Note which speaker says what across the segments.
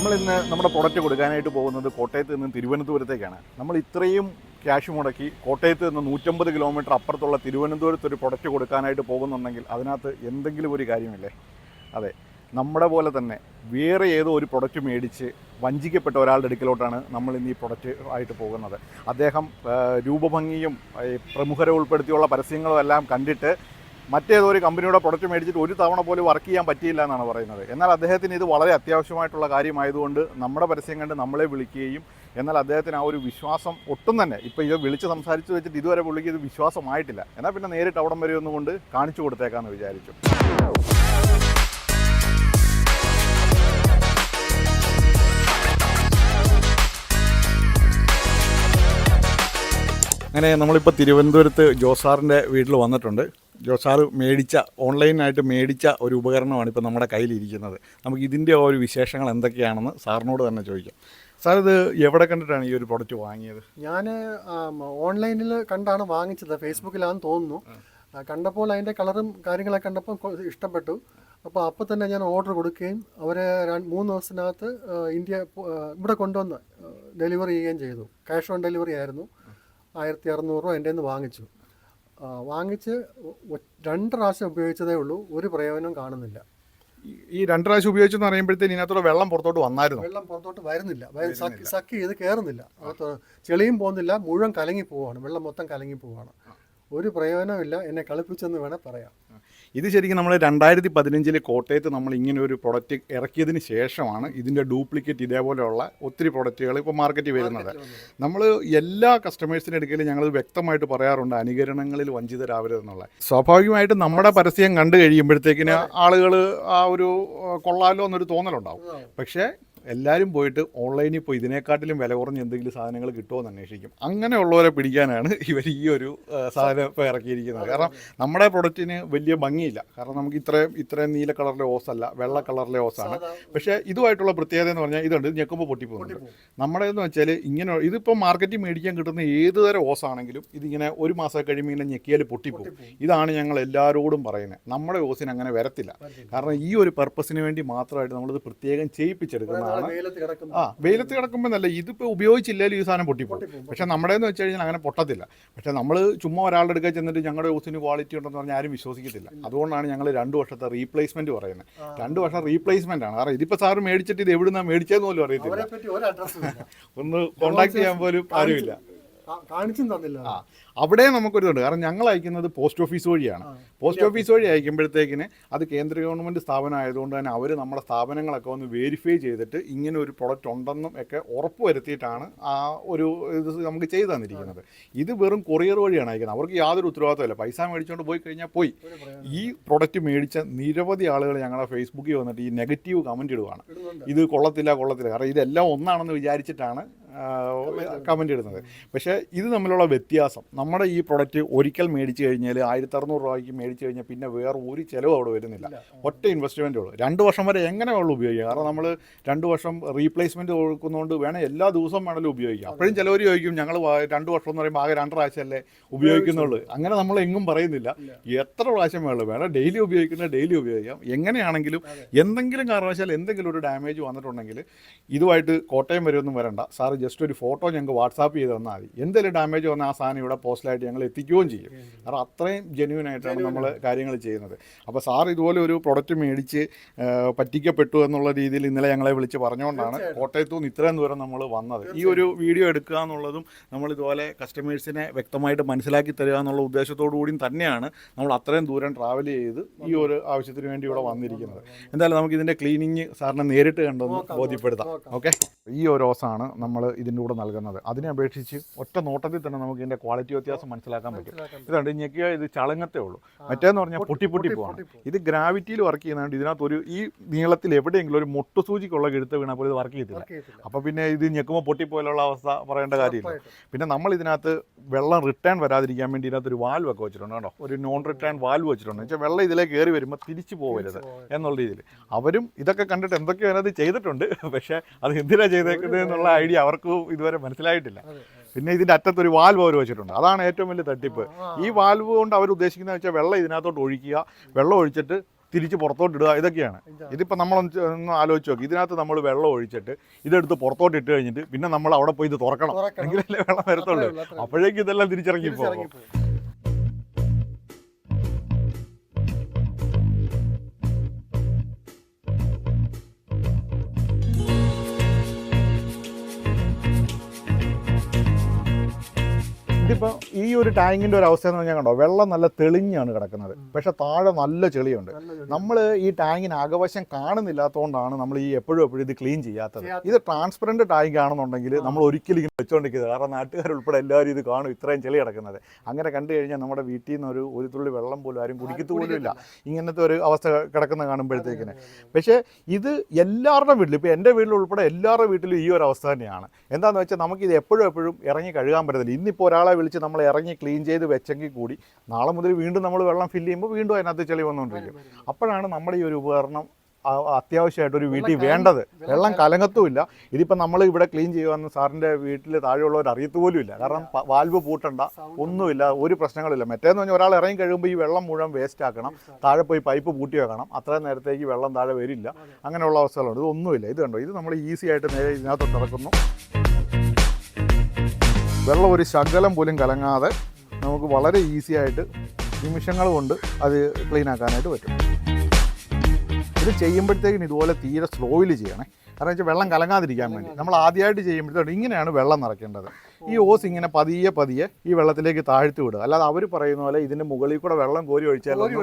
Speaker 1: നമ്മൾ ഇന്ന് നമ്മുടെ പ്രൊഡക്റ്റ് കൊടുക്കാനായിട്ട് പോകുന്നത് കോട്ടയത്ത് നിന്ന് തിരുവനന്തപുരത്തേക്കാണ്. നമ്മൾ ഇത്രയും ക്യാഷ് മുടക്കി കോട്ടയത്ത് നിന്ന് നൂറ്റമ്പത് കിലോമീറ്റർ അപ്പുറത്തുള്ള തിരുവനന്തപുരത്ത് ഒരു പ്രൊഡക്റ്റ് കൊടുക്കാനായിട്ട് പോകുന്നുണ്ടെങ്കിൽ അതിനകത്ത് എന്തെങ്കിലും ഒരു കാര്യമില്ലേ? അതെ. നമ്മുടെ പോലെ തന്നെ വേറെ ഏതോ ഒരു പ്രൊഡക്റ്റ് മേടിച്ച് വഞ്ചിക്കപ്പെട്ട ഒരാളുടെ അടുക്കലോട്ടാണ് നമ്മൾ ഇന്ന് ഈ പ്രൊഡക്റ്റ് ആയിട്ട് പോകുന്നത്. അദ്ദേഹം രൂപഭംഗിയും പ്രമുഖരെ ഉൾപ്പെടുത്തിയുള്ള പരസ്യങ്ങളും എല്ലാം കണ്ടിട്ട് മറ്റേതോ ഒരു കമ്പനിയുടെ പ്രൊഡക്റ്റ് മേടിച്ചിട്ട് ഒരു തവണ പോലും വർക്ക് ചെയ്യാൻ പറ്റിയില്ല എന്നാണ് പറയുന്നത്. എന്നാൽ അദ്ദേഹത്തിന് ഇത് വളരെ അത്യാവശ്യമായിട്ടുള്ള കാര്യമായതുകൊണ്ട് നമ്മുടെ പരസ്യം കണ്ട് നമ്മളെ വിളിക്കുകയും എന്നാൽ അദ്ദേഹത്തിന് ആ ഒരു വിശ്വാസം ഒട്ടും തന്നെ ഇപ്പോൾ ഇത് വിളിച്ച് സംസാരിച്ച് വെച്ചിട്ട് ഇതുവരെ പുള്ളിക്ക് ഇത് വിശ്വാസമായിട്ടില്ല. എന്നാൽ പിന്നെ നേരിട്ട് അവിടം വരെ ഒന്നുകൊണ്ട് കാണിച്ചു കൊടുത്തേക്കാന്ന് വിചാരിച്ചു. അങ്ങനെ നമ്മളിപ്പോൾ തിരുവനന്തപുരത്ത് ജോസാറിന്റെ വീട്ടിൽ വന്നിട്ടുണ്ട്. ജോസാറ് മേടിച്ച ഓൺലൈനായിട്ട് മേടിച്ച ഒരു ഉപകരണമാണ് ഇപ്പോൾ നമ്മുടെ കയ്യിലിരിക്കുന്നത്. നമുക്ക് ഇതിന്റെ ഒരു വിശേഷങ്ങൾ എന്തൊക്കെയാണെന്ന് സാറിനോട് തന്നെ ചോദിക്കാം. സാർ ഇത് എവിടെ കണ്ടിട്ടാണ് ഈ ഒരു പ്രൊഡക്റ്റ് വാങ്ങിയത്?
Speaker 2: ഞാൻ ഓൺലൈനിൽ കണ്ടാണ് വാങ്ങിച്ചത് ഫേസ്ബുക്കിലാണെന്ന് തോന്നുന്നു. കണ്ടപ്പോൾ അതിന്റെ കളറും കാര്യങ്ങളൊക്കെ കണ്ടപ്പോൾ ഇഷ്ടപ്പെട്ടു. അപ്പോൾ അപ്പോൾ തന്നെ ഞാൻ ഓർഡർ കൊടുക്കുകയും അവരെ മൂന്ന് ദിവസത്തിനകത്ത് ഇന്ത്യ ഇവിടെ കൊണ്ടുവന്ന് ഡെലിവറി ചെയ്യുകയും ചെയ്തു. ക്യാഷ് ഓൺ ഡെലിവറി ആയിരുന്നു. ആയിരത്തി അറുന്നൂറ് രൂപ എന്റെ നിന്ന് വാങ്ങിച്ചു. വാങ്ങിച്ച് രണ്ട് പ്രാവശ്യം ഉപയോഗിച്ചതേ ഉള്ളൂ. ഒരു പ്രയോജനം കാണുന്നില്ല.
Speaker 1: ഈ- രണ്ട് പ്രാവശ്യം ഉപയോഗിച്ചെന്ന് പറയുമ്പോഴത്തേന് ഇതിനകത്തോടെ വെള്ളം പുറത്തോട്ട് വന്നായിരുന്നു?
Speaker 2: വെള്ളം പുറത്തോട്ട് വരുന്നില്ല. ഇത് സക്ക് ചെയ്ത് കയറുന്നില്ല ചെളിയും പോകുന്നില്ല. മുഴുവൻ കലങ്ങി പോവാണ് വെള്ളം മൊത്തം കലങ്ങി പോവാണ് ഒരു പ്രയോജനമില്ല എന്നെ കളിപ്പിച്ചെന്ന് വേണേൽ പറയാം.
Speaker 1: ഇത് ശരിക്കും നമ്മൾ രണ്ടായിരത്തി പതിനഞ്ചിൽ കോട്ടയത്ത് നമ്മൾ ഇങ്ങനെ ഒരു പ്രൊഡക്റ്റ് ഇറക്കിയതിന് ശേഷമാണ് ഇതിന്റെ ഡ്യൂപ്ലിക്കേറ്റ് ഇതേപോലെയുള്ള ഒത്തിരി പ്രൊഡക്റ്റുകൾ ഇപ്പോൾ മാർക്കറ്റിൽ വരുന്നത്. നമ്മൾ എല്ലാ കസ്റ്റമേഴ്സിന്റെ ഇടയ്ക്കിലും ഞങ്ങൾ വ്യക്തമായിട്ട് പറയാറുണ്ട് അനുകരണങ്ങളിൽ വഞ്ചിതരാവരുതെന്നുള്ള. സ്വാഭാവികമായിട്ട് നമ്മുടെ പരസ്യം കണ്ടു കഴിയുമ്പോഴത്തേക്കിന് ആളുകൾ ആ ഒരു കൊള്ളാലോ എന്നൊരു തോന്നലുണ്ടാവും. പക്ഷേ എല്ലാവരും പോയിട്ട് ഓൺലൈനിൽ പോയി ഇതിനെക്കാട്ടിലും വില കുറഞ്ഞ് എന്തെങ്കിലും സാധനങ്ങൾ കിട്ടുമോ എന്ന് അന്വേഷിക്കും. അങ്ങനെയുള്ളവരെ പിടിക്കാനാണ് ഇവർ ഈ ഒരു സാധനം ഇപ്പോൾ ഇറക്കിയിരിക്കുന്നത്. കാരണം നമ്മുടെ പ്രൊഡക്റ്റിന് വലിയ ഭംഗിയില്ല. കാരണം നമുക്ക് ഇത്രയും ഇത്രയും നീല കളറിലെ ഓസ് അല്ല വെള്ള കളറിലെ ഓസാണ് പക്ഷേ ഇതുമായിട്ടുള്ള പ്രത്യേകത എന്ന് പറഞ്ഞാൽ ഇതുണ്ട് ഇത് ഞെക്കുമ്പോൾ പൊട്ടിപ്പോകുന്നുണ്ട്. നമ്മുടെ എന്ന് വെച്ചാൽ ഇങ്ങനെ ഇതിപ്പോൾ മാർക്കറ്റിൽ മേടിക്കാൻ കിട്ടുന്ന ഏത് തരം ഓസാണെങ്കിലും ഇതിങ്ങനെ ഒരു മാസം കഴിയുമ്പോൾ ഇങ്ങനെ ഞെക്കിയാൽ പൊട്ടിപ്പോകും. ഇതാണ് ഞങ്ങൾ എല്ലാവരോടും പറയുന്നത്. നമ്മുടെ ഓസിന് അങ്ങനെ വരത്തില്ല. കാരണം ഈ ഒരു പർപ്പസിന് വേണ്ടി മാത്രമായിട്ട് നമ്മളിത് പ്രത്യേകം ചെയ്യിപ്പിച്ചെടുക്കുന്നതാണ്
Speaker 2: കിടക്കുന്നു
Speaker 1: ആ വെയിലത്ത് കിടക്കുമ്പോൾ നല്ല ഇതിപ്പോൾ ഉപയോഗിച്ചില്ലെങ്കിൽ ഈ സാധനം പൊട്ടിപ്പോകും. പക്ഷേ നമ്മുടെ എന്ന് വെച്ച് കഴിഞ്ഞാൽ അങ്ങനെ പൊട്ടത്തില്ല. പക്ഷേ നമ്മൾ ചുമ്മാ ഒരാളുടെ അടുക്കൽ ചെന്നിട്ട് ഞങ്ങളുടെ ഓസിന് ക്വാളിറ്റി ഉണ്ടെന്ന് പറഞ്ഞാൽ ആരും വിശ്വസിക്കത്തില്ല. അതുകൊണ്ടാണ് ഞങ്ങൾ രണ്ട് വർഷത്തെ റീപ്ലേസ്മെന്റ് പറയുന്നത്. രണ്ട് വർഷം റീപ്ലേസ്മെന്റ് ആണ്. കാരണം ഇതിപ്പോൾ സാറ് മേടിച്ചിട്ട് ഇത് എവിടുന്നാ മേടിച്ചതെന്ന് പോലും അറിയത്തില്ല. ഒന്ന് കോണ്ടാക്ട് ചെയ്യാൻ പോലും ആരുമില്ല.
Speaker 2: കാണിച്ചും തന്നില്ല.
Speaker 1: അവിടെ നമുക്കൊരിതുണ്ട്. കാരണം ഞങ്ങൾ അയക്കുന്നത് പോസ്റ്റ് ഓഫീസ് വഴിയാണ്. പോസ്റ്റ് ഓഫീസ് വഴി അയക്കുമ്പോഴത്തേക്കിന് അത് കേന്ദ്ര ഗവൺമെന്റ് സ്ഥാപനം ആയതുകൊണ്ട് തന്നെ അവർ നമ്മുടെ സ്ഥാപനങ്ങളൊക്കെ ഒന്ന് വെരിഫൈ ചെയ്തിട്ട് ഇങ്ങനെ ഒരു പ്രൊഡക്റ്റ് ഉണ്ടെന്നും ഒക്കെ ഉറപ്പ് വരുത്തിയിട്ടാണ് ആ ഒരു ഇത് നമുക്ക് ചെയ്തു തന്നിരിക്കുന്നത്. ഇത് വെറും കൊറിയർ വഴിയാണ് അയക്കുന്നത്. അവർക്ക് യാതൊരു ഉത്തരവാദിത്തമില്ല പൈസ മേടിച്ചുകൊണ്ട് പോയി കഴിഞ്ഞാൽ പോയി. ഈ പ്രൊഡക്റ്റ് മേടിച്ച നിരവധി ആളുകൾ ഞങ്ങളുടെ ഫേസ്ബുക്കിൽ വന്നിട്ട് ഈ നെഗറ്റീവ് കമന്റ് ഇടുവാണ്. ഇത് കൊള്ളത്തില്ല കൊള്ളത്തില്ല. കാരണം ഇതെല്ലാം ഒന്നാണെന്ന് വിചാരിച്ചിട്ടാണ് കമന്റ് ഇടുന്നത്. പക്ഷേ ഇത് തമ്മിലുള്ള വ്യത്യാസം. നമ്മുടെ ഈ പ്രൊഡക്റ്റ് ഒരിക്കൽ മേടിച്ച് കഴിഞ്ഞാൽ ആയിരത്തി അറുന്നൂറ് രൂപയ്ക്ക് മേടിച്ച് കഴിഞ്ഞാൽ പിന്നെ വേറെ ഒരു ചിലവ് അവിടെ വരുന്നില്ല. ഒറ്റ ഇൻവെസ്റ്റ്മെന്റേ ഉള്ളൂ. രണ്ട് വർഷം വരെ എങ്ങനെ ഉള്ളൂ ഉപയോഗിക്കുക കാരണം നമ്മൾ രണ്ട് വർഷം റീപ്ലേസ്മെന്റ് കൊടുക്കുന്നതുകൊണ്ട് വേണേൽ എല്ലാ ദിവസവും വേണമെങ്കിലും ഉപയോഗിക്കാം. അപ്പോഴും ചിലവർ ചോദിക്കും ഞങ്ങൾ രണ്ട് വർഷം എന്ന് പറയുമ്പോൾ ആകെ രണ്ട് പ്രാവശ്യമല്ലേ ഉപയോഗിക്കുന്നുള്ളൂ? അങ്ങനെ നമ്മൾ എങ്ങും പറയുന്നില്ല. എത്ര പ്രാവശ്യം വേണം വേണം ഡെയിലി ഉപയോഗിക്കുന്നത് ഡെയിലി ഉപയോഗിക്കാം. എങ്ങനെയാണെങ്കിലും എന്തെങ്കിലും കാരണവശാൽ എന്തെങ്കിലും ഒരു ഡാമേജ് വന്നിട്ടുണ്ടെങ്കിൽ ഇതുമായിട്ട് കോട്ടയം വരെ ഒന്നും വരണ്ട. സാറ് ജസ്റ്റ് ഒരു ഫോട്ടോ ഞങ്ങൾക്ക് വാട്സാപ്പ് ചെയ്ത് തന്നാൽ മതി. എന്തെങ്കിലും ഡാമേജ് വന്നാൽ ആ സാധനം ഇവിടെ പോസ്റ്റിലായിട്ട് ഞങ്ങൾ എത്തിക്കുകയും ചെയ്യും. കാരണം അത്രയും ജെന്യൂൻ ആയിട്ടാണ് നമ്മൾ കാര്യങ്ങൾ ചെയ്യുന്നത്. അപ്പോൾ സാർ ഇതുപോലെ ഒരു പ്രൊഡക്റ്റ് മേടിച്ച് പറ്റിക്കപ്പെട്ടു എന്നുള്ള രീതിയിൽ ഇന്നലെ ഞങ്ങളെ വിളിച്ച് പറഞ്ഞുകൊണ്ടാണ് കോട്ടയത്തു നിന്ന് ഇത്രയും ദൂരം നമ്മൾ വന്നത്. ഈ ഒരു വീഡിയോ എടുക്കുക എന്നുള്ളതും നമ്മൾ ഇതുപോലെ കസ്റ്റമേഴ്സിനെ വ്യക്തമായിട്ട് മനസ്സിലാക്കി തരിക എന്നുള്ള ഉദ്ദേശത്തോടു കൂടിയും തന്നെയാണ് നമ്മൾ അത്രയും ദൂരം ട്രാവൽ ചെയ്ത് ഈ ഒരു ആവശ്യത്തിന് വേണ്ടി ഇവിടെ വന്നിരിക്കുന്നത്. എന്തായാലും നമുക്ക് ഇതിന്റെ ക്ലീനിങ് സാറിനെ നേരിട്ട് കണ്ടൊന്ന് ബോധ്യപ്പെടുത്താം. ഓക്കെ ഈ ഒരു ഓസാണ് നമ്മൾ ഇതിന്റെ കൂടെ നൽകുന്നത്. അതിനെ അപേക്ഷിച്ച് ഒറ്റ നോട്ടത്തിൽ തന്നെ നമുക്ക് ഇതിന്റെ ക്വാളിറ്റി വ്യത്യാസം മനസ്സിലാക്കാൻ പറ്റും. ഇതുണ്ട് ഞെക്കിയ ഇത് ചളങ്ങത്തേ ഉള്ളൂ. മറ്റേന്ന് പറഞ്ഞാൽ പൊട്ടി പൊട്ടി പോകണം ഇത് ഗ്രാവിറ്റിയിൽ വർക്ക് ചെയ്യുന്നതുകൊണ്ട് ഇതിനകത്ത് ഒരു ഈ നീളത്തിൽ എവിടെയെങ്കിലും ഒരു മുട്ടു സൂചിക്കുള്ള കിഴുത്ത് വീണാൽ പോലും ഇത് വർക്ക്
Speaker 2: ചെയ്തില്ല
Speaker 1: അപ്പോൾ പിന്നെ ഇത് ഞെക്കുമ്പോൾ പൊട്ടിപ്പോലുള്ള അവസ്ഥ പറയേണ്ട കാര്യമില്ല. പിന്നെ നമ്മൾ ഇതിനകത്ത് വെള്ളം റിട്ടേൺ വരാതിരിക്കാൻ വേണ്ടി ഇതിനകത്ത് ഒരു വാൽവ് ഒക്കെ വെച്ചിട്ടുണ്ട് കേട്ടോ ഒരു നോൺ റിട്ടേൺ വാൽവ് വെച്ചിട്ടുണ്ട്. വെച്ചാൽ വെള്ളം ഇതിലേക്ക് കയറി വരുമ്പോൾ തിരിച്ചു പോകരുത് എന്നുള്ള രീതിയിൽ. അവരും ഇതൊക്കെ കണ്ടിട്ട് എന്തൊക്കെയോ അതിനകത്ത് ചെയ്തിട്ടുണ്ട്. പക്ഷേ അത് എന്തിനാണ് ചെയ്തേക്കുന്നത് എന്നുള്ള ഐഡിയ അവർക്ക് ഇതുവരെ മനസ്സിലായിട്ടില്ല. പിന്നെ ഇതിന്റെ അറ്റത്ത് ഒരു വാൽവ് അവർ വെച്ചിട്ടുണ്ട്. അതാണ് ഏറ്റവും വലിയ തട്ടിപ്പ്. ഈ വാൽവ് കൊണ്ട് അവർ ഉദ്ദേശിക്കുന്നത് വെച്ചാൽ വെള്ളം ഇതിനകത്തോട്ട് ഒഴിക്കുക വെള്ളം ഒഴിച്ചിട്ട് തിരിച്ച് പുറത്തോട്ട് ഇടുക ഇതൊക്കെയാണ്. ഇതിപ്പോൾ നമ്മളൊന്ന് ഒന്ന് ആലോചിച്ച് നോക്കി. ഇതിനകത്ത് നമ്മൾ വെള്ളം ഒഴിച്ചിട്ട് ഇതെടുത്ത് പുറത്തോട്ട് ഇട്ട് കഴിഞ്ഞിട്ട് പിന്നെ നമ്മൾ അവിടെ പോയി ഇത് തുറക്കണം. എങ്കിലല്ലേ വെള്ളം വരത്തുള്ളൂ. അപ്പോഴേക്കും ഇതെല്ലാം തിരിച്ചിറങ്ങി പോകും ഇതിപ്പോൾ ഈ ഒരു ടാങ്കിന്റെ ഒരു അവസ്ഥ എന്ന് പറഞ്ഞാൽ കണ്ടോ? വെള്ളം നല്ല തെളിഞ്ഞാണ് കിടക്കുന്നത്. പക്ഷേ താഴെ നല്ല ചെളിയുണ്ട്. നമ്മൾ ഈ ടാങ്കിന് അകവശം കാണുന്നില്ലാത്തതുകൊണ്ടാണ് നമ്മൾ ഈ എപ്പോഴും എപ്പോഴും ഇത് ക്ലീൻ ചെയ്യാത്തത്. ഇത് ട്രാൻസ്പെറന്റ് ടാങ്ക് ആണെന്നുണ്ടെങ്കിൽ നമ്മൾ ഒരിക്കലും ഇങ്ങനെ വെച്ചുകൊണ്ടിരിക്കുന്നത് കാരണം നാട്ടുകാരുൾപ്പെടെ എല്ലാവരും ഇത് കാണും. ഇത്രയും ചെളി കിടക്കുന്നത്. അങ്ങനെ കണ്ടു കഴിഞ്ഞാൽ നമ്മുടെ വീട്ടിൽ നിന്ന് ഒരു ഒരു തുള്ളി വെള്ളം പോലും ആരും കുടിക്കത്തു പോലും ഇല്ല ഇങ്ങനത്തെ ഒരു അവസ്ഥ കിടക്കുന്ന കാണുമ്പോഴത്തേക്കിന്. പക്ഷേ ഇത് എല്ലാവരുടെ വീട്ടിലും ഇപ്പോൾ എന്റെ വീട്ടിൽ ഉൾപ്പെടെ എല്ലാവരുടെ വീട്ടിലും ഈ ഒരു അവസ്ഥ തന്നെയാണ്. എന്താണെന്ന് വെച്ചാൽ നമുക്കിത് എപ്പോഴും എപ്പോഴും ഇറങ്ങി കഴുകാൻ പറ്റത്തില്ല. ഇന്നിപ്പോൾ ഒരാളെ വിളിച്ച് നമ്മൾ ഇറങ്ങി ക്ലീൻ ചെയ്ത് വെച്ചെങ്കിൽ കൂടി നാളെ മുതൽ വീണ്ടും നമ്മൾ വെള്ളം ഫില്ല് ചെയ്യുമ്പോൾ വീണ്ടും അതിനകത്ത് ചെളി വന്നുകൊണ്ടിരിക്കും അപ്പോഴാണ് നമ്മുടെ ഈ ഒരു ഉപകരണം അത്യാവശ്യമായിട്ടൊരു അത്യാവശ്യമായിട്ട് ഒരു വീട്ടിൽ വേണ്ടത്.
Speaker 2: വെള്ളം
Speaker 1: വെള്ളം കലങ്ങത്തുമില്ല. ഇതിപ്പോൾ നമ്മൾ ഇവിടെ ക്ലീൻ ചെയ്യുമെന്ന് സാറിന്റെ വീട്ടിൽ താഴെയുള്ളവർ അറിയത്ത് പോലും ഇല്ല. കാരണം വാൽവ് പൂട്ടണ്ട ഒന്നുമില്ല ഒരു പ്രശ്നങ്ങളില്ല. മറ്റേന്ന് പറഞ്ഞാൽ ഒരാൾ ഇറങ്ങി കഴിയുമ്പോൾ ഈ വെള്ളം മുഴുവൻ വേസ്റ്റ് ആക്കണം. താഴെ പോയി പൈപ്പ് പൂട്ടി വെക്കണം. അത്രയും നേരത്തേക്ക് വെള്ളം താഴെ വരില്ല. അങ്ങനെയുള്ള അവസ്ഥകളുണ്ട്. ഇതൊന്നുമില്ല. ഇത് കണ്ടോ? ഇത് നമ്മൾ ഈസി ആയിട്ട് നേരെ ഇതിനകത്ത് ഇറക്കുന്നു. വെള്ളം ഒരു ശകലം പോലും കലങ്ങാതെ നമുക്ക് വളരെ ഈസി ആയിട്ട് നിമിഷങ്ങൾ കൊണ്ട് അത് ക്ലീൻ ആക്കാനായിട്ട് പറ്റും. ഇത് ചെയ്യുമ്പോഴത്തേക്കിന് ഇതുപോലെ തീരെ സ്ലോയിൽ ചെയ്യണേ. കാരണം വെച്ചാൽ വെള്ളം കലങ്ങാതിരിക്കാൻ വേണ്ടി. നമ്മൾ ആദ്യമായിട്ട് ചെയ്യുമ്പോഴത്തേക്കും ഇങ്ങനെയാണ് വെള്ളം നിറയ്ക്കേണ്ടത്. ഈ ഓസ് ഇങ്ങനെ പതിയെ പതിയെ ഈ വെള്ളത്തിലേക്ക് താഴ്ത്തി വിടുക. അല്ലാതെ അവർ പറയുന്ന പോലെ ഇതിന്റെ മുകളിൽ കൂടെ വെള്ളം കോരി
Speaker 2: പറഞ്ഞത്.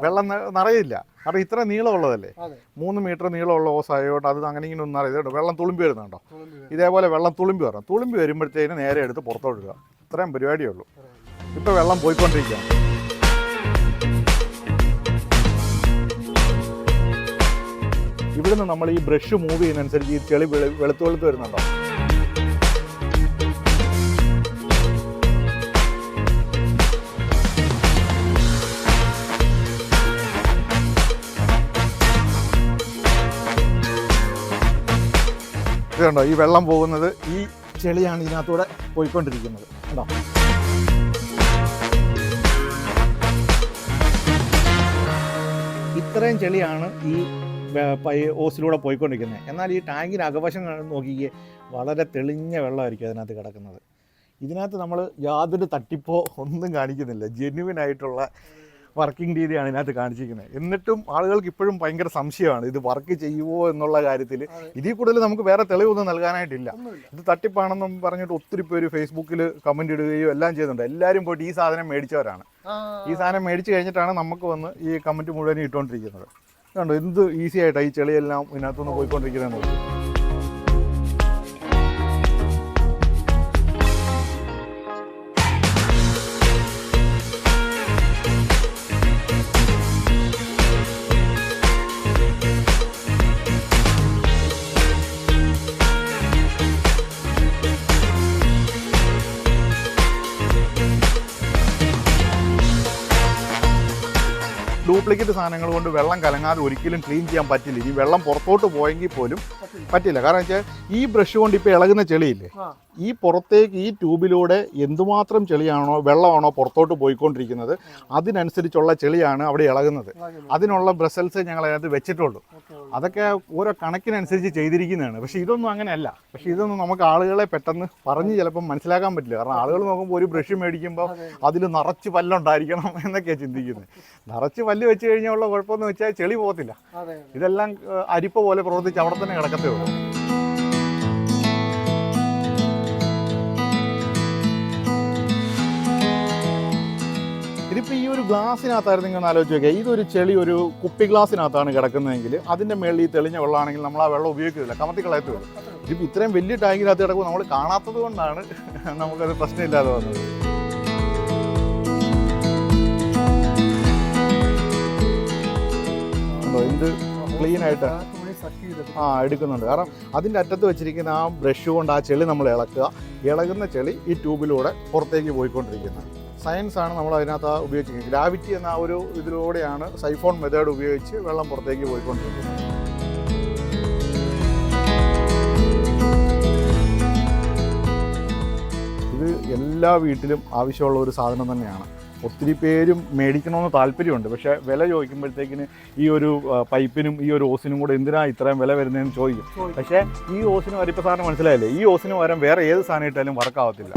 Speaker 1: വെള്ളം നിറയില്ല. കാരണം ഇത്ര നീളമുള്ളതല്ലേ. മൂന്ന് മീറ്റർ നീളമുള്ള ഓസ് ആയതുകൊണ്ട് അത് അങ്ങനെ ഇങ്ങനെ ഒന്നും അറിയാം വെള്ളം തുളുമ്പി വരുന്നുണ്ടോ? ഇതേപോലെ വെള്ളം തുളുമ്പി വരണം. തുളുമ്പി വരുമ്പോഴത്തേന് നേരെ എടുത്ത് പുറത്തോട്ട് ഇടുക. ഇത്രയും പരിപാടിയേ ഉള്ളൂ. ഇപ്പോൾ വെള്ളം പോയിക്കൊണ്ടിരിക്കുകയാണ്. ഇവിടുന്ന് നമ്മൾ ഈ ബ്രഷ് മൂവ് ചെയ്യുന്നതനുസരിച്ച് ഈ ചെളി വെളു- വെളുത്ത് വെളുത്ത് വരുന്നുണ്ടോ? ഇത് കണ്ടോ ഈ വെള്ളം പോകുന്നത് ഈ ചെളിയാണ് ഇതിനകത്തൂടെ പോയിക്കൊണ്ടിരിക്കുന്നത്. കണ്ടോ? ഇത്രയും ചെളിയാണ് ഈ ഓസിലൂടെ പോയിക്കൊണ്ടിരിക്കുന്നത്. എന്നാൽ ഈ ടാങ്കിന് അകവശം നോക്കിയേ വളരെ തെളിഞ്ഞ വെള്ളമായിരിക്കും അതിനകത്ത് കിടക്കുന്നത്. ഇതിനകത്ത് നമ്മൾ യാതൊരു തട്ടിപ്പോ ഒന്നും കാണിക്കുന്നില്ല. ജെന്യുവിൻ ആയിട്ടുള്ള വർക്കിംഗ് രീതിയാണ് ഇതിനകത്ത് കാണിച്ചിരിക്കുന്നത്. എന്നിട്ടും ആളുകൾക്ക് ഇപ്പോഴും ഭയങ്കര സംശയമാണ് ഇത് വർക്ക് ചെയ്യുമോ എന്നുള്ള കാര്യത്തിൽ ഇതിൽ കൂടുതൽ നമുക്ക് വേറെ തെളിവൊന്നും നൽകാനായിട്ടില്ല. ഇത് തട്ടിപ്പാണെന്നും പറഞ്ഞിട്ട് ഒത്തിരി പേര് ഫേസ്ബുക്കിൽ കമന്റ് ഇടുകയോ എല്ലാം ചെയ്യുന്നുണ്ട്. എല്ലാവരും പോയിട്ട് ഈ സാധനം മേടിച്ചവരാണ്. ഈ സാധനം മേടിച്ച് കഴിഞ്ഞിട്ടാണ് നമുക്ക് വന്ന് ഈ കമന്റ് മുഴുവൻ ഇട്ടുകൊണ്ടിരിക്കുന്നത് കണ്ടോ എന്ത് ഈസി ആയിട്ടാണ് ഈ ചെളിയെല്ലാം ഇതിനകത്തുനിന്ന് പോയിക്കൊണ്ടിരിക്കുന്നത് ഡ്യൂപ്ലിക്കേറ്റ് സാധനങ്ങൾ കൊണ്ട് വെള്ളം കലങ്ങാതെ ഒരിക്കലും ക്ലീൻ ചെയ്യാൻ പറ്റില്ല. ഇനി വെള്ളം പുറത്തോട്ട് പോയെങ്കിൽ പോലും പറ്റില്ല. കാരണം വെച്ചാൽ ഈ ബ്രഷ് കൊണ്ട് ഇപ്പോൾ ഇളകുന്ന ചെളിയില്ലേ. ഈ പുറത്തേക്ക് ഈ ട്യൂബിലൂടെ എന്തുമാത്രം ചെളിയാണോ വെള്ളമാണോ പുറത്തോട്ട് പോയിക്കൊണ്ടിരിക്കുന്നത് അതിനനുസരിച്ചുള്ള ചെളിയാണ് അവിടെ ഇളകുന്നത്. അതിനുള്ള ബ്രസൽസ് ഞങ്ങൾ അതിനകത്ത് വെച്ചിട്ടുള്ളൂ. അതൊക്കെ ഓരോ കണക്കിനനുസരിച്ച് ചെയ്തിരിക്കുന്നതാണ്. പക്ഷേ ഇതൊന്നും അങ്ങനെയല്ല. പക്ഷേ ഇതൊന്നും നമുക്ക് ആളുകളെ പെട്ടെന്ന് പറഞ്ഞ് ചിലപ്പം മനസ്സിലാക്കാൻ പറ്റില്ല. കാരണം ആളുകൾ നോക്കുമ്പോൾ ഒരു ബ്രഷ് മേടിക്കുമ്പോൾ അതിൽ നിറച്ച് പല്ലുണ്ടായിരിക്കണം എന്നൊക്കെയാണ് ചിന്തിക്കുന്നത് നിറച്ച് പല്ല് വെച്ച് കഴിഞ്ഞാൽ ഉള്ള കുഴപ്പമെന്ന് വെച്ചാൽ ചെളി പോകത്തില്ല. ഇതെല്ലാം അരിപ്പ പോലെ പ്രവർത്തിച്ച് അവിടെ തന്നെ കിടക്കത്തേ ഉള്ളൂ. ഇതിപ്പോൾ ഈ ഒരു ഗ്ലാസ്സിനകത്തായിരുന്നു നിങ്ങൾ ആലോചിച്ച് നോക്കുക ഇതൊരു ചെളി ഒരു കുപ്പി ഗ്ലാസ്സിനകത്താണ് കിടക്കുന്നതെങ്കിൽ അതിന്റെ മേളിൽ ഈ തെളിഞ്ഞ വെള്ളമാണെങ്കിൽ നമ്മൾ ആ വെള്ളം ഉപയോഗിക്കില്ല. കമത്തി കളയത്തേ ഇതിപ്പോൾ ഇത്രയും വലിയ ടാങ്കിനകത്ത് കിടക്കുമ്പോൾ നമ്മൾ കാണാത്തത് കൊണ്ടാണ് നമുക്കത് പ്രശ്നമില്ലാതെ വന്നത്. എന്ത് ക്ലീൻ ആയിട്ട് ആ എടുക്കുന്നുണ്ട്. കാരണം അതിന്റെ അറ്റത്ത് വെച്ചിരിക്കുന്ന ആ ബ്രഷ് കൊണ്ട് ആ ചെളി നമ്മൾ ഇളക്കുക. ഇളകുന്ന ചെളി ഈ ട്യൂബിലൂടെ പുറത്തേക്ക് പോയിക്കൊണ്ടിരിക്കുന്നത് സയൻസ് ആണ് നമ്മൾ അതിനകത്ത് ഉപയോഗിച്ചിരിക്കുന്നത്. ഗ്രാവിറ്റി എന്ന ആ ഒരു ഇതിലൂടെയാണ് സൈഫോൺ മെത്തേഡ് ഉപയോഗിച്ച് വെള്ളം പുറത്തേക്ക് പോയിക്കൊണ്ടിരിക്കുന്നത്. ഇത് എല്ലാ വീട്ടിലും ആവശ്യമുള്ള ഒരു സാധനം തന്നെയാണ്. ഒത്തിരി പേരും മേടിക്കണമെന്ന് താല്പര്യമുണ്ട്. പക്ഷേ വില ചോദിക്കുമ്പോഴത്തേക്കിന് ഈ ഒരു പൈപ്പിനും ഈ ഒരു ഓസിനും കൂടെ എന്തിനാ ഇത്രയും വില വരുന്നതെന്ന് ചോദിക്കും. പക്ഷേ ഈ ഓസിന് വരെ ഇപ്പോൾ സാറിന് മനസ്സിലായില്ലേ? ഈ ഓസിന് പകരം വേറെ ഏത് സാധനം ഇട്ടാലും വർക്കാവത്തില്ല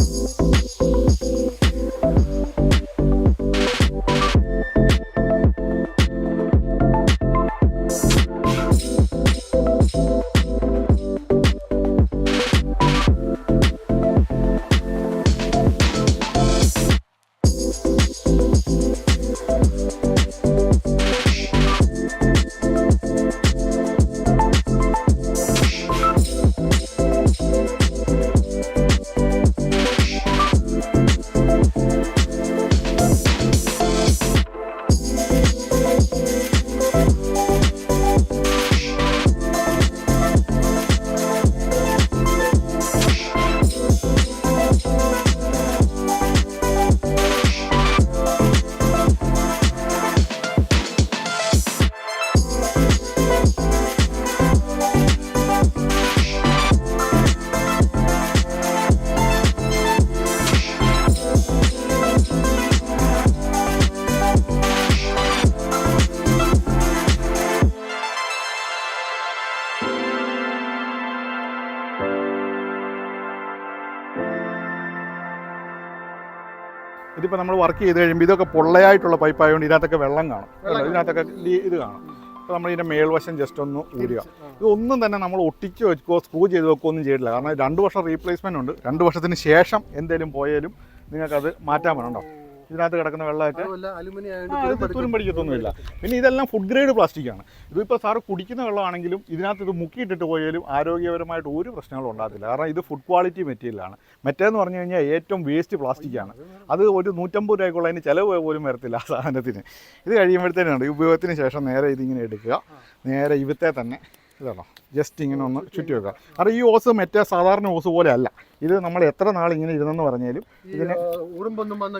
Speaker 1: ഇതിപ്പോൾ നമ്മൾ വർക്ക് ചെയ്ത് കഴിയുമ്പോൾ ഇതൊക്കെ പൊള്ളയായിട്ടുള്ള പൈപ്പ് ആയതുകൊണ്ട് ഇതിനകത്തൊക്കെ വെള്ളം കാണും? ഇതിനകത്തൊക്കെ ഇത് കാണും. അപ്പോൾ നമ്മൾ ഇതിന്റെ മേൽവശം ജസ്റ്റ് ഒന്ന് ഊരുക. ഇതൊന്നും തന്നെ നമ്മൾ ഒട്ടിച്ച് വെക്കോ സ്ക്രൂ ചെയ്ത് വെക്കോ ഒന്നും ചെയ്തിട്ടില്ല. കാരണം രണ്ട് വർഷം റീപ്ലേസ്മെന്റ് ഉണ്ട്. രണ്ട് വർഷത്തിന് ശേഷം എന്തെങ്കിലും പോയാലും നിങ്ങൾക്കത് മാറ്റാൻ വേണം ഇതിനകത്ത് കിടക്കുന്ന വെള്ളമൊക്കെ
Speaker 2: ആയതുകൊണ്ട്
Speaker 1: തുരുമ്പടിക്കത്തൊന്നുമില്ല പിന്നെ ഇതെല്ലാം ഫുഡ് ഗ്രേഡ് പ്ലാസ്റ്റിക് ആണ്. ഇതിപ്പോൾ സാറ് കുടിക്കുന്ന വെള്ളമാണെങ്കിലും ഇതിനകത്ത് ഇത് മുക്കിയിട്ടിട്ട് പോയാലും ആരോഗ്യപരമായിട്ട് ഒരു പ്രശ്നങ്ങളും ഉണ്ടാകത്തില്ല. കാരണം ഇത് ഫുഡ് ക്വാളിറ്റി മെറ്റീരിയലാണ് മറ്റേന്ന് പറഞ്ഞു കഴിഞ്ഞാൽ ഏറ്റവും വേസ്റ്റ് പ്ലാസ്റ്റിക് ആണ്. അത് ഒരു നൂറ്റമ്പത് രൂപയ്ക്കുള്ള അതിന് ചിലവ് പോലും വരത്തില്ല ആ സാധനത്തിന്. ഇത് കഴിയുമ്പോഴത്തേനുണ്ട് ഈ ഉപയോഗത്തിന് ശേഷം നേരെ ഇതിങ്ങനെ എടുക്കുക. നേരെ ഇവത്തെ തന്നെ ഇതാണോ? ജസ്റ്റ് ഇങ്ങനെ ഒന്ന് ചുറ്റി വെക്കുക. കാരണം ഈ ഓസ് മറ്റേ സാധാരണ ഓസ് പോലെ അല്ല ഇത് നമ്മൾ എത്ര നാൾ ഇങ്ങനെ ഇരുന്നെന്ന് പറഞ്ഞാലും
Speaker 2: ഇതിന്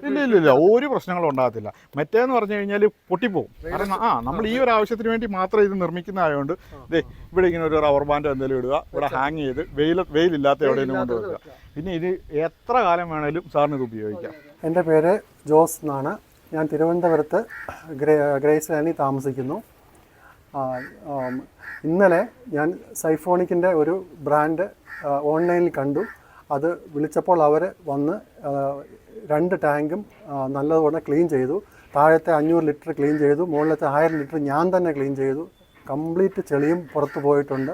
Speaker 1: ഇല്ല ഇല്ല ഇല്ല. ഒരു പ്രശ്നങ്ങളും ഉണ്ടാകത്തില്ല. മറ്റേന്ന് പറഞ്ഞു കഴിഞ്ഞാൽ പൊട്ടിപ്പോവും. കാരണം ആ നമ്മൾ ഈ ഒരു ആവശ്യത്തിന് വേണ്ടി മാത്രം ഇത് നിർമ്മിക്കുന്ന നിർമ്മിക്കുന്നതായതുകൊണ്ട് ദേ ഇവിടെ ഇങ്ങനെ ഒരു റബ്ബർ ബാൻഡ് എന്തെങ്കിലും ഇടുക ഇവിടെ ഹാങ് ചെയ്ത് വെയിൽ വെയിലില്ലാത്ത എവിടെയെങ്കിലും കൊണ്ട് വെക്കുക. പിന്നെ ഇത് എത്ര കാലം വേണേലും സാറിന് ഇത് ഉപയോഗിക്കാം.
Speaker 2: എന്റെ പേര് ജോസ് എന്നാണ്. ഞാൻ തിരുവനന്തപുരത്ത് ഗ്രേ ഗ്രേസ് ലാൻഡിൽ താമസിക്കുന്നു. ഇന്നലെ ഞാൻ സൈഫോണിക്കിന്റെ ഒരു ബ്രാൻഡ് ഓൺലൈനിൽ കണ്ടു. അത് വിളിച്ചപ്പോൾ അവർ വന്ന് രണ്ട് ടാങ്കും നല്ലതുപോലെ ക്ലീൻ ചെയ്തു. താഴത്തെ അഞ്ഞൂറ് ലിറ്റർ ക്ലീൻ ചെയ്തു. മുകളിലത്തെ ആയിരം ലിറ്റർ ഞാൻ തന്നെ ക്ലീൻ ചെയ്തു. കംപ്ലീറ്റ് ചെളിയും പുറത്തു പോയിട്ടുണ്ട്.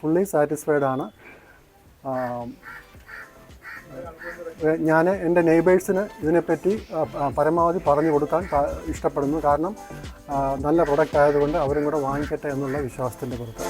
Speaker 2: ഫുള്ളി സാറ്റിസ്ഫൈഡ് ആണ് ഞാൻ എന്റെ നെയ്ബേഴ്സിന് ഇതിനെപ്പറ്റി പരമാവധി പറഞ്ഞു കൊടുക്കാൻ ഇഷ്ടപ്പെടുന്നു. കാരണം നല്ല പ്രൊഡക്റ്റ് ആയതുകൊണ്ട് അവരും കൂടെ വാങ്ങിക്കട്ടെ എന്നുള്ള വിശ്വാസത്തിന്റെ പുറത്ത്.